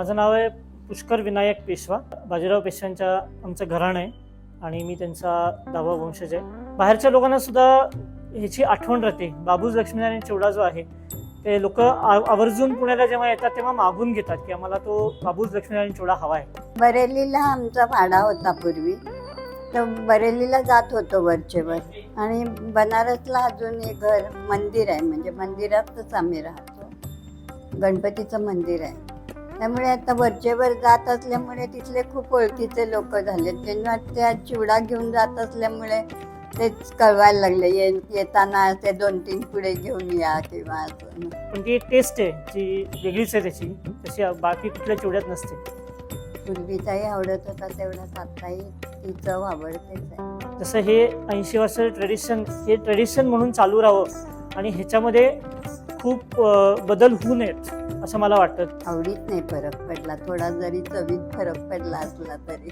माझं नाव आहे पुष्कर विनायक पेशवा. बाजीराव पेशव्यांच्या आमचं घराणं आहे आणि मी त्यांचा दावा वंशज आहे. बाहेरच्या लोकांना सुद्धा ह्याची आठवण राहते. बाबूज लक्ष्मीनारायण चिवडा जो आहे ते लोक आवर्जून पुण्याला जेव्हा येतात तेव्हा मागून घेतात की आम्हाला तो बाबूज लक्ष्मीनारायण चिवडा हवा आहे. बरेलीला आमचा भाडा होता पूर्वी. तर बरेलीला जात होतो वरचेवर आणि बनारसला अजून एक घर मंदिर आहे. म्हणजे मंदिरातच आम्ही राहतो. गणपतीचं मंदिर आहे. त्यामुळे आता वरचेवर जात असल्यामुळे तिथले खूप ओळखीचे लोक झाले त्यांना त्या चिवडा घेऊन जात असल्यामुळे तेच कळवायला लागले. ये येताना ते दोन तीन पुढे घेऊन या किंवा असं. पण ती एक टेस्ट आहे जी वेगळीच आहे त्याची. तशी बाकी कुठल्या चिवड्यात नसते. पूर्वीचाही आवडत होता तेवढाच आताही ती चव आवडतेच आहे. जसं हे ऐंशी वर्षाचं ट्रेडिशन हे ट्रेडिशन म्हणून चालू राहावं आणि ह्याच्यामध्ये खूप बदल होऊ नयेत. असं मला वाटतं. आवडीत नाही फरक पडला. थोडा जरी चवीत फरक पडला असला तरी.